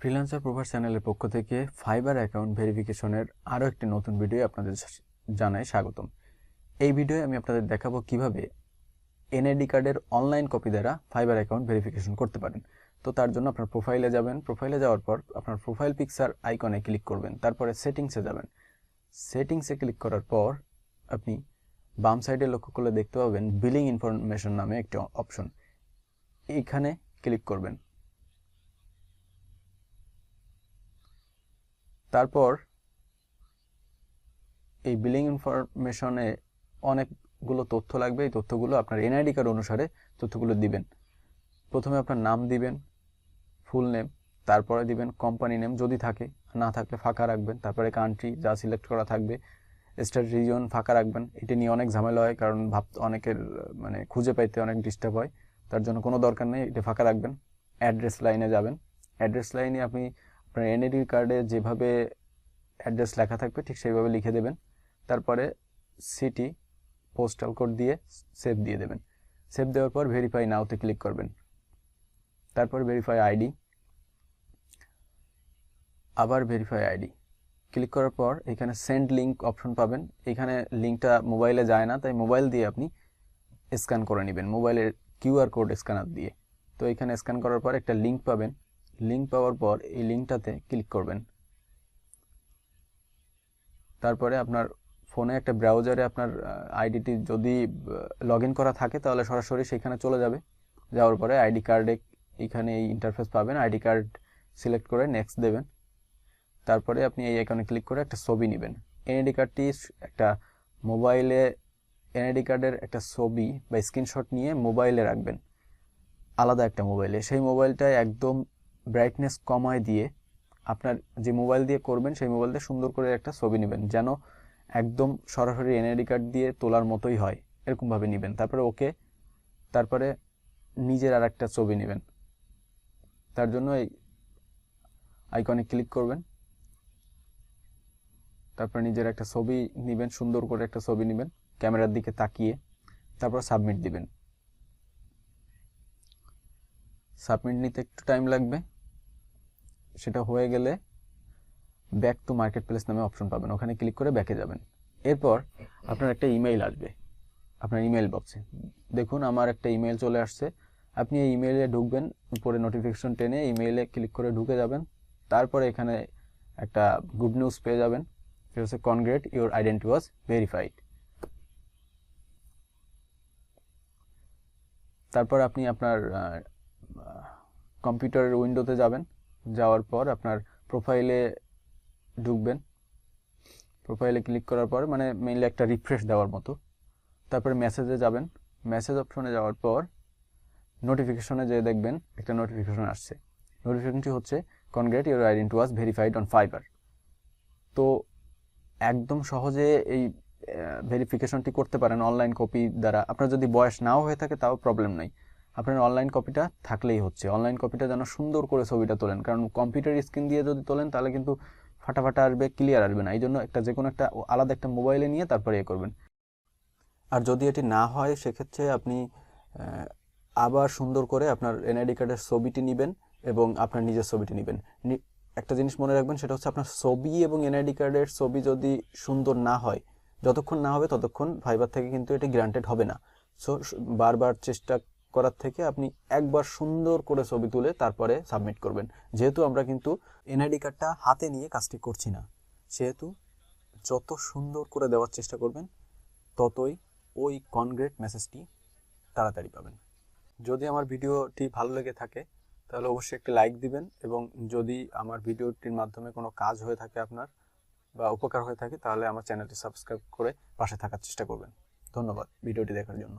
Freelancer প্রভার চ্যানেলের পক্ষ থেকে ফাইবার অ্যাকাউন্ট ভেরিফিকেশনের আরও একটি নতুন ভিডিও আপনাদের জানাই স্বাগতম। এই ভিডিওয়ে আমি আপনাদের দেখাবো কীভাবে এনআইডি কার্ডের অনলাইন কপি দ্বারা ফাইবার অ্যাকাউন্ট ভেরিফিকেশন করতে পারেন। তো তার জন্য আপনার প্রোফাইলে যাবেন। প্রোফাইলে যাওয়ার পর আপনার প্রোফাইল পিকচার আইকনে ক্লিক করবেন। তারপরে সেটিংসে যাবেন। সেটিংসে ক্লিক করার পর আপনি বাম সাইডে লক্ষ্য করলে দেখতে পাবেন বিলিং ইনফরমেশন নামে একটি অপশন এইখানে ক্লিক করবেন। তারপর এই বিলিং ইনফরমেশনে অনেকগুলো তথ্য লাগবে। এই তথ্যগুলো আপনার এনআইডি কার্ড অনুসারে তথ্যগুলো দিবেন। প্রথমে আপনার নাম দিবেন ফুল নেম তারপরে দিবেন কোম্পানি নেম যদি থাকে, না থাকলে ফাঁকা রাখবেন। তারপরে কান্ট্রি যা সিলেক্ট করা থাকবে স্টেট রিজন ফাঁকা রাখবেন। এটা নিয়ে অনেক ঝামেলা হয়, কারণ ভাব, অনেকের মানে খুঁজে পাইতে অনেক ডিস্টার্ব হয়। তার জন্য কোনো দরকার নেই, এটা ফাঁকা রাখবেন। অ্যাড্রেস লাইনে যাবেন। অ্যাড্রেস লাইনে আপনি আপনার এনআইডি কার্ডে যেভাবে অ্যাড্রেস লেখা থাকবে ঠিক সেইভাবে লিখে দেবেন। তারপরে সিটি পোস্টাল কোড দিয়ে সেভ দিয়ে দেবেন। সেভ দেওয়ার পর ভেরিফাই নাওতে ক্লিক করবেন। তারপর ভেরিফাই আইডি আবার ভেরিফাই আইডি ক্লিক করার পর এখানে সেন্ড লিঙ্ক অপশন পাবেন। এখানে লিঙ্কটা মোবাইলে যায় না, তাই মোবাইল দিয়ে আপনি স্ক্যান করে নেবেন। মোবাইলের কিউআর কোড স্ক্যানার দিয়ে। তো এখানে স্ক্যান করার পর একটা লিঙ্ক পাবেন। লিঙ্ক পাওয়ার পর এই লিঙ্কটাতে ক্লিক করবেন। তারপরে আপনার ফোনে একটা ব্রাউজারে আপনার আইডিটি যদি লগ করা থাকে তাহলে সরাসরি সেখানে চলে যাবে। যাওয়ার পরে আইডি কার্ডে এখানে এই ইন্টারফেস পাবেন। আইডি কার্ড সিলেক্ট করে নেক্সট দেবেন। তারপরে আপনি এই আইকনে ক্লিক করে একটা ছবি নেবেন। এনআইডি কার্ডটি একটা মোবাইলে এনআইডি কার্ডের একটা ছবি বা স্ক্রিনশট নিয়ে মোবাইলে রাখবেন। আলাদা একটা মোবাইলে সেই মোবাইলটায় একদম ব্রাইটনেস কমায় দিয়ে আপনার যে মোবাইল দিয়ে করবেন, সেই মোবাইল দিয়ে সুন্দর করে একটা ছবি নেবেন, যেন একদম সরাসরি এনআইডি কার্ড দিয়ে তোলার মতোই হয় এরকমভাবে নেবেন। তারপরে ওকে তারপরে নিজের আর একটা ছবি নেবেন। তার জন্য এই আইকনে ক্লিক করবেন। তারপর নিজের একটা ছবি নেবেন, সুন্দর করে একটা ছবি নেবেন, ক্যামেরার দিকে তাকিয়ে। তারপর সাবমিট দিবেন। সাবমিট নিতে একটু টাইম লাগবে। সেটা হয়ে গেলে ব্যাক টু মার্কেট প্লেস নামে অপশন পাবেন। ওখানে ক্লিক করে ব্যাকে যাবেন। এরপর আপনার একটা ইমেইল আসবে। আপনার ইমেল বক্সে দেখুন, আমার একটা ইমেল চলে আসছে। আপনি এই ইমেইলে ঢুকবেন, উপরে নোটিফিকেশন টেনে ইমেইলে ক্লিক করে ঢুকে যাবেন। তারপরে এখানে একটা গুড নিউজ পেয়ে যাবেন। সেটা হচ্ছে congrats your identity was verified তারপর আপনি আপনার কম্পিউটারের উইন্ডোতে যাবেন। যাওয়ার পর আপনার প্রোফাইলে ঢুকবেন। প্রোফাইলে ক্লিক করার পর মানে মেইনলি একটা রিফ্রেশ দেওয়ার মতো। তারপরে মেসেজে যাবেন। মেসেজ অপশনে যাওয়ার পর নোটিফিকেশনে যে দেখবেন একটা নোটিফিকেশন আসছে। নোটিফিকেশনটি হচ্ছে congrats your identity was verified on Fiverr তো একদম সহজে এই ভেরিফিকেশনটি করতে পারেন অনলাইন কপি দ্বারা। আপনার যদি বয়স নাও হয়ে থাকে, তাও প্রবলেম নাই। আপনার অনলাইন কপিটা থাকলেই হচ্ছে। অনলাইন কপিটা যেন সুন্দর করে ছবিটা তোলেন। কারণ কম্পিউটার স্ক্রিন দিয়ে যদি তোলেন, তাহলে কিন্তু ফাটাফাটা আসবে ক্লিয়ার আসবে না। এই জন্য একটা যে কোনো একটা আলাদা একটা মোবাইলে নিয়ে তারপরে ইয়ে করবেন। আর যদি এটি না হয়, সেক্ষেত্রে আপনি আবার সুন্দর করে আপনার এনআইডি কার্ডের ছবিটি নেবেন এবং আপনার নিজের ছবিটি নেবেন। একটা জিনিস মনে রাখবেন, সেটা হচ্ছে আপনার ছবি এবং এনআইডি কার্ডের ছবি যদি সুন্দর না হয়, যতক্ষণ না হবে ততক্ষণ ফাইবার থেকে কিন্তু এটি গ্রান্টেড হবে না। সো, বারবার চেষ্টা করার থেকে আপনি একবার সুন্দর করে ছবি তুলে তারপরে সাবমিট করবেন। যেহেতু আমরা কিন্তু এনআইডি কার্ডটা হাতে নিয়ে কাজটি করছি না, সেহেতু যত সুন্দর করে দেওয়ার চেষ্টা করবেন, ততই ওই কনগ্রেট মেসেজটি তাড়াতাড়ি পাবেন। যদি আমার ভিডিওটি ভালো লেগে থাকে, তাহলে অবশ্যই একটি লাইক দিবেন এবং যদি আমার ভিডিওটির মাধ্যমে কোনো কাজ হয়ে থাকে আপনার বা উপকার হয়ে থাকে, তাহলে আমার চ্যানেলটি সাবস্ক্রাইব করে পাশে থাকার চেষ্টা করবেন। ধন্যবাদ ভিডিওটি দেখার জন্য।